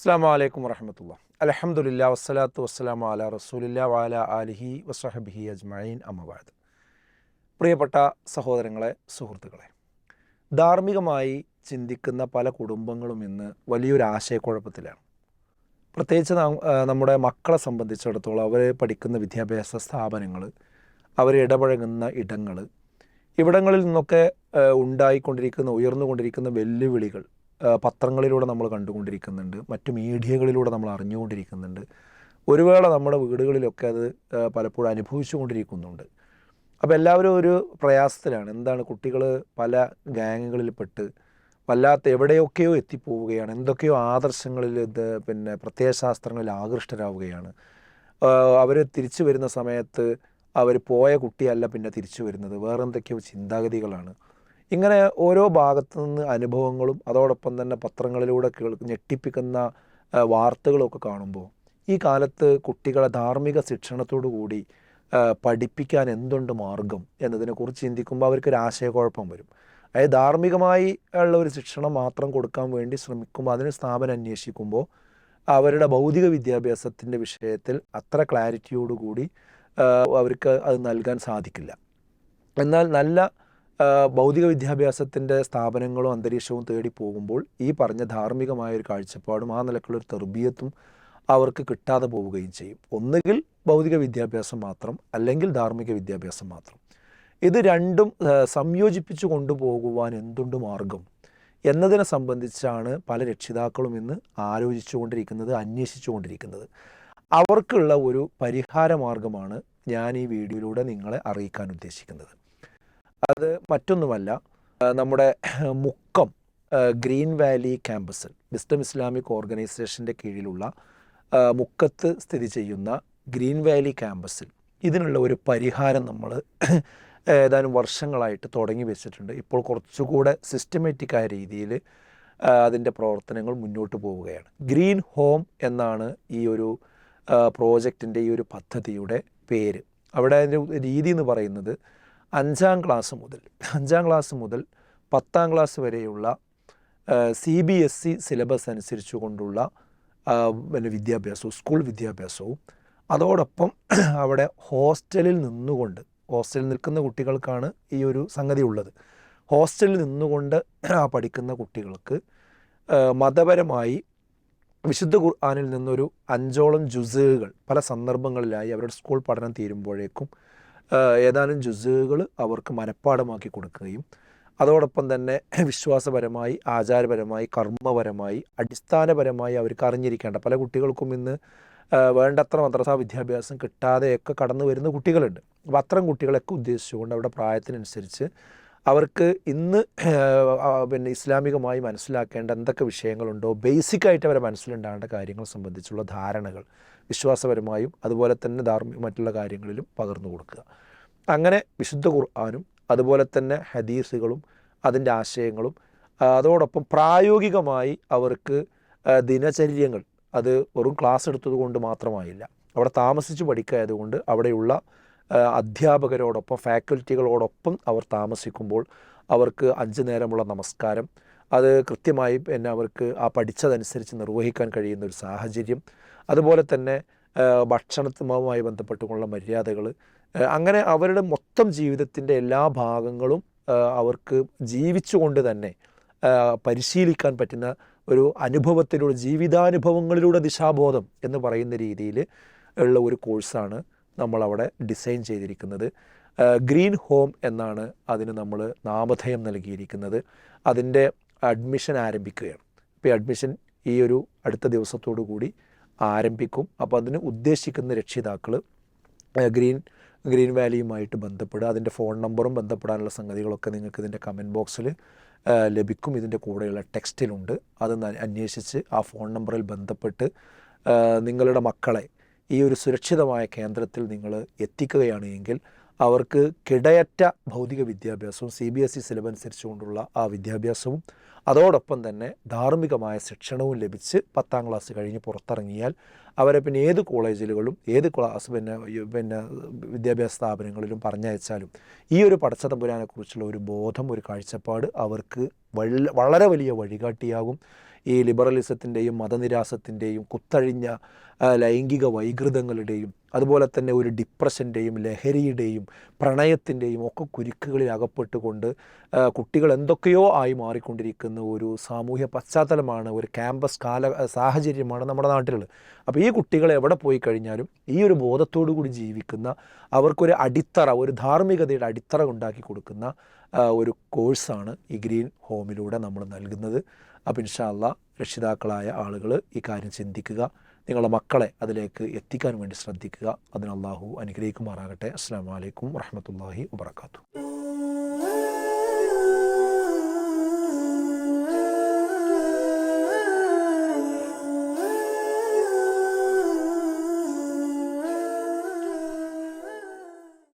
അസ്സാം വലൈക്കും വറഹമത്തുള്ള. അലഹമുല്ല വസ്സലാത്തു വസ്സലാം അല റസൂലില്ല വാല ആലിഹി വസ്ഹബിഹി അജ്മൈൻ അമ്മവാദ് പ്രിയപ്പെട്ട സഹോദരങ്ങളെ സുഹൃത്തുക്കളെ ധാർമ്മികമായി ചിന്തിക്കുന്ന പല കുടുംബങ്ങളും ഇന്ന് വലിയൊരു ആശയക്കുഴപ്പത്തിലാണ്. പ്രത്യേകിച്ച് നമ്മുടെ മക്കളെ സംബന്ധിച്ചിടത്തോളം അവരെ പഠിക്കുന്ന വിദ്യാഭ്യാസ സ്ഥാപനങ്ങൾ അവരെ ഇടപഴകുന്ന ഇടങ്ങൾ ഇവിടങ്ങളിൽ നിന്നൊക്കെ ഉണ്ടായിക്കൊണ്ടിരിക്കുന്ന ഉയർന്നുകൊണ്ടിരിക്കുന്ന വെല്ലുവിളികൾ പത്രങ്ങളിലൂടെ നമ്മൾ കണ്ടുകൊണ്ടിരിക്കുന്നുണ്ട്. മറ്റു മീഡിയകളിലൂടെ നമ്മൾ അറിഞ്ഞുകൊണ്ടിരിക്കുന്നുണ്ട്. ഒരുവേള നമ്മുടെ വീടുകളിലൊക്കെ അത് പലപ്പോഴും അനുഭവിച്ചുകൊണ്ടിരിക്കുന്നുണ്ട്. അപ്പോൾ എല്ലാവരും ഒരു പ്രയാസത്തിലാണ്. എന്താണ് കുട്ടികൾ പല ഗാങ്ങുകളിൽപ്പെട്ട് വല്ലാത്ത എവിടെയൊക്കെയോ എത്തിപ്പോവുകയാണ്. എന്തൊക്കെയോ ആദർശങ്ങളിൽ ഇത് പിന്നെ പ്രത്യയശാസ്ത്രങ്ങളിൽ ആകൃഷ്ടരാവുകയാണ്. അവർ തിരിച്ചു വരുന്ന സമയത്ത് അവർ പോയ കുട്ടിയല്ല പിന്നെ തിരിച്ചു വരുന്നത്. വേറെന്തൊക്കെയോ ചിന്താഗതികളാണ്. ഇങ്ങനെ ഓരോ ഭാഗത്തു നിന്ന് അനുഭവങ്ങളും അതോടൊപ്പം തന്നെ പത്രങ്ങളിലൂടെ കേൾക്കും ഞെട്ടിപ്പിക്കുന്ന വാർത്തകളൊക്കെ കാണുമ്പോൾ ഈ കാലത്ത് കുട്ടികളെ ധാർമ്മിക ശിക്ഷണത്തോടു കൂടി പഠിപ്പിക്കാൻ എന്തുണ്ട് മാർഗം എന്നതിനെക്കുറിച്ച് ചിന്തിക്കുമ്പോൾ അവർക്കൊരു ആശയക്കുഴപ്പം വരും. അതായത് ധാർമ്മികമായി ഉള്ള ഒരു ശിക്ഷണം മാത്രം കൊടുക്കാൻ വേണ്ടി ശ്രമിക്കുമ്പോൾ അതിന് സ്ഥാപനം അന്വേഷിക്കുമ്പോൾ അവരുടെ ഭൗതിക വിദ്യാഭ്യാസത്തിന്റെ വിഷയത്തിൽ അത്ര ക്ലാരിറ്റിയോടുകൂടി അവർക്ക് അത് നൽകാൻ സാധിക്കില്ല. എന്നാൽ നല്ല ഭൗതിക വിദ്യാഭ്യാസത്തിന്റെ സ്ഥാപനങ്ങളും അന്തരീക്ഷവും തേടി പോകുമ്പോൾ ഈ പറഞ്ഞ ധാർമ്മികമായ ഒരു കാഴ്ചപ്പാടും ആ നിലക്കുള്ളൊരു തെർബീയത്തും അവർക്ക് കിട്ടാതെ പോവുകയും ചെയ്യും. ഒന്നുകിൽ ഭൗതിക വിദ്യാഭ്യാസം മാത്രം അല്ലെങ്കിൽ ധാർമ്മിക വിദ്യാഭ്യാസം മാത്രം. ഇത് രണ്ടും സംയോജിപ്പിച്ചു കൊണ്ടുപോകുവാൻ എന്തുണ്ട് മാർഗം? എന്നതിനെ സംബന്ധിച്ചാണ് പല രക്ഷിതാക്കളും ഇന്ന് ആലോചിച്ചുകൊണ്ടിരിക്കുന്നത് അന്വേഷിച്ചുകൊണ്ടിരിക്കുന്നത്. അവർക്കുള്ള ഒരു പരിഹാര മാർഗമാണ് ഞാൻ ഈ വീഡിയോയിലൂടെ നിങ്ങളെ അറിയിക്കാൻ ഉദ്ദേശിക്കുന്നത്. അത് മറ്റൊന്നുമല്ല നമ്മുടെ മുക്കം ഗ്രീൻ വാലി ക്യാമ്പസിൽ വിസ്ഡം ഇസ്ലാമിക് ഓർഗനൈസേഷന്റെ കീഴിലുള്ള മുക്കത്ത് സ്ഥിതി ചെയ്യുന്ന ഗ്രീൻ വാലി ക്യാമ്പസിൽ ഇതിനുള്ള ഒരു പരിഹാരം നമ്മൾ ഏതാനും വർഷങ്ങളായിട്ട് തുടങ്ങി വെച്ചിട്ടുണ്ട്. ഇപ്പോൾ കുറച്ചുകൂടെ സിസ്റ്റമാറ്റിക്കായ രീതിയിൽ അതിന്റെ പ്രവർത്തനങ്ങൾ മുന്നോട്ട് പോവുകയാണ്. ഗ്രീൻ ഹോം എന്നാണ് ഈ ഒരു പ്രോജക്റ്റിന്റെ ഈ ഒരു പദ്ധതിയുടെ പേര്. അവിടെ അതിന്റെ രീതി എന്ന് പറയുന്നത് അഞ്ചാം ക്ലാസ് മുതൽ അഞ്ചാം ക്ലാസ് മുതൽ പത്താം ക്ലാസ് വരെയുള്ള C B S E syllabus അനുസരിച്ചു കൊണ്ടുള്ള പിന്നെ വിദ്യാഭ്യാസവും സ്കൂൾ വിദ്യാഭ്യാസവും. അതോടൊപ്പം അവിടെ ഹോസ്റ്റലിൽ നിന്നുകൊണ്ട് ഹോസ്റ്റലിൽ നിൽക്കുന്ന കുട്ടികൾക്കാണ് ഈ ഒരു സംഗതി ഉള്ളത്. ഹോസ്റ്റലിൽ നിന്നുകൊണ്ട് പഠിക്കുന്ന കുട്ടികൾക്ക് മതപരമായി വിശുദ്ധ ഖുർആാനിൽ നിന്നൊരു അഞ്ചോളം ജുസുകൾ പല സന്ദർഭങ്ങളിലായി അവരുടെ സ്കൂൾ പഠനം തീരുമ്പോഴേക്കും ഏതാനും ജുസുകൾ അവർക്ക് മനഃപ്പാടമാക്കി കൊടുക്കുകയും അതോടൊപ്പം തന്നെ വിശ്വാസപരമായി ആചാരപരമായി കർമ്മപരമായി അടിസ്ഥാനപരമായി അവർക്ക് അറിഞ്ഞിരിക്കേണ്ട പല കുട്ടികൾക്കും ഇന്ന് വേണ്ടത്ര മദ്രസാ വിദ്യാഭ്യാസം കിട്ടാതെയൊക്കെ കടന്നു വരുന്ന കുട്ടികളുണ്ട്. അപ്പോൾ അത്തരം കുട്ടികളെയൊക്കെ ഉദ്ദേശിച്ചുകൊണ്ട് അവരുടെ പ്രായത്തിനനുസരിച്ച് അവർക്ക് ഇന്ന് പിന്നെ ഇസ്ലാമികമായി മനസ്സിലാക്കേണ്ട എന്തൊക്കെ വിഷയങ്ങളുണ്ടോ ബേസിക്കായിട്ട് അവരെ മനസ്സിലുണ്ടാകേണ്ട കാര്യങ്ങൾ സംബന്ധിച്ചുള്ള ധാരണകൾ വിശ്വാസപരമായും അതുപോലെ തന്നെ ധാർമ്മിക മറ്റുള്ള കാര്യങ്ങളിലും പകർന്നു കൊടുക്കുക. അങ്ങനെ വിശുദ്ധ ഖുർആാനും അതുപോലെ തന്നെ ഹദീസുകളും അതിന്റെ ആശയങ്ങളും അതോടൊപ്പം പ്രായോഗികമായി അവർക്ക് ദിനചര്യങ്ങൾ അത് വെറും ക്ലാസ് എടുത്തത് കൊണ്ട് മാത്രമായില്ല. അവിടെ താമസിച്ച് പഠിക്കായതുകൊണ്ട് അവിടെയുള്ള അധ്യാപകരോടൊപ്പം ഫാക്കൽറ്റികളോടൊപ്പം അവർ താമസിക്കുമ്പോൾ അവർക്ക് അഞ്ച് നേരമുള്ള നമസ്കാരം. അത് കൃത്യമായി പിന്നെ അവർക്ക് ആ പഠിച്ചതനുസരിച്ച് നിർവഹിക്കാൻ കഴിയുന്ന ഒരു സാഹചര്യം. അതുപോലെ തന്നെ ഭക്ഷണത്തുമായി ബന്ധപ്പെട്ടുകൊണ്ടുള്ള മര്യാദകൾ. അങ്ങനെ അവരുടെ മൊത്തം ജീവിതത്തിന്റെ എല്ലാ ഭാഗങ്ങളും അവർക്ക് ജീവിച്ചുകൊണ്ട് തന്നെ പരിശീലിക്കാൻ പറ്റുന്ന ഒരു അനുഭവത്തിലൂടെ ജീവിതാനുഭവങ്ങളിലൂടെ ദിശാബോധം എന്ന് പറയുന്ന രീതിയിൽ ഉള്ള ഒരു കോഴ്സാണ്. നമ്മളവിടെ ഡിസൈൻ ചെയ്തിരിക്കുന്നത്. ഗ്രീൻ ഹോം എന്നാണ് അതിന് നമ്മൾ നാമധേയം നൽകിയിരിക്കുന്നത്. അതിന്റെ അഡ്മിഷൻ ആരംഭിക്കുകയാണ്. ഇപ്പോൾ അഡ്മിഷൻ ഈ ഒരു അടുത്ത ദിവസത്തോടു കൂടി ആരംഭിക്കും. അപ്പോൾ അതിന് ഉദ്ദേശിക്കുന്ന രക്ഷിതാക്കൾ ഗ്രീൻ ഗ്രീൻ വാലിയുമായിട്ട് ബന്ധപ്പെടുക അതിന്റെ ഫോൺ നമ്പറും ബന്ധപ്പെടാനുള്ള സംഗതികളൊക്കെ നിങ്ങൾക്ക് ഇതിന്റെ കമന്റ് ബോക്സിൽ ലഭിക്കും. ഇതിന്റെ കൂടെയുള്ള ടെക്സ്റ്റിലുണ്ട്. അത് അന്വേഷിച്ച് ആ ഫോൺ നമ്പറിൽ ബന്ധപ്പെട്ട് നിങ്ങളുടെ മക്കളെ ഈ ഒരു സുരക്ഷിതമായ കേന്ദ്രത്തിൽ നിങ്ങൾ എത്തിക്കുകയാണ് എങ്കിൽ അവർക്ക് കിടയറ്റ ഭൗതിക വിദ്യാഭ്യാസവും C B S E syllabus അനുസരിച്ചുകൊണ്ടുള്ള ആ വിദ്യാഭ്യാസവും അതോടൊപ്പം തന്നെ ധാർമ്മികമായ ശിക്ഷണവും ലഭിച്ച് പത്താം ക്ലാസ് കഴിഞ്ഞ് പുറത്തിറങ്ങിയാൽ അവരെ പിന്നെ ഏത് കോളേജുകളിലും ഏത് ക്ലാസ് പിന്നെ പിന്നെ വിദ്യാഭ്യാസ സ്ഥാപനങ്ങളിലും പറഞ്ഞയച്ചാലും ഈ ഒരു പടച്ചതമ്പുരാനെക്കുറിച്ചുള്ള ഒരു ബോധം ഒരു കാഴ്ചപ്പാട് അവർക്ക് വളരെ വലിയ വഴികാട്ടിയാകും. ഈ ലിബറലിസത്തിന്റെയും മതനിരാസത്തിന്റെയും കുത്തഴിഞ്ഞ ലൈംഗിക വൈകൃതങ്ങളുടെയും അതുപോലെ തന്നെ ഒരു ഡിപ്രഷന്റെയും ലഹരിയുടെയും പ്രണയത്തിന്റെയും ഒക്കെ കുരുക്കുകളിൽ അകപ്പെട്ടുകൊണ്ട് കുട്ടികൾ എന്തൊക്കെയോ ആയി മാറിക്കൊണ്ടിരിക്കുന്ന ഒരു സാമൂഹ്യ പശ്ചാത്തലമാണ് ഒരു ക്യാമ്പസ് കാല സാഹചര്യമാണ് നമ്മുടെ നാട്ടിലുള്ളത്. അപ്പോൾ ഈ കുട്ടികൾ എവിടെ പോയി കഴിഞ്ഞാലും ഈ ഒരു ബോധത്തോടു കൂടി ജീവിക്കുന്ന അവർക്കൊരു അടിത്തറ ഒരു ധാർമ്മികതയുടെ അടിത്തറ ഉണ്ടാക്കി കൊടുക്കുന്ന ഒരു കോഴ്സാണ് ഈ ഗ്രീൻ ഹോമിലൂടെ നമ്മൾ നൽകുന്നത്. അപ്പോൾ ഇൻഷാല്ല രക്ഷിതാക്കളായ ആളുകൾ ഈ കാര്യം ചിന്തിക്കുക. നിങ്ങളുടെ മക്കളെ അതിലേക്ക് എത്തിക്കാൻ വേണ്ടി ശ്രദ്ധിക്കുക. അതിന് അള്ളാഹു അനുഗ്രഹിക്കുമാറാകട്ടെ. അസ്സാം വലൈക്കും വറഹമത്തല്ലാഹി വാത്തു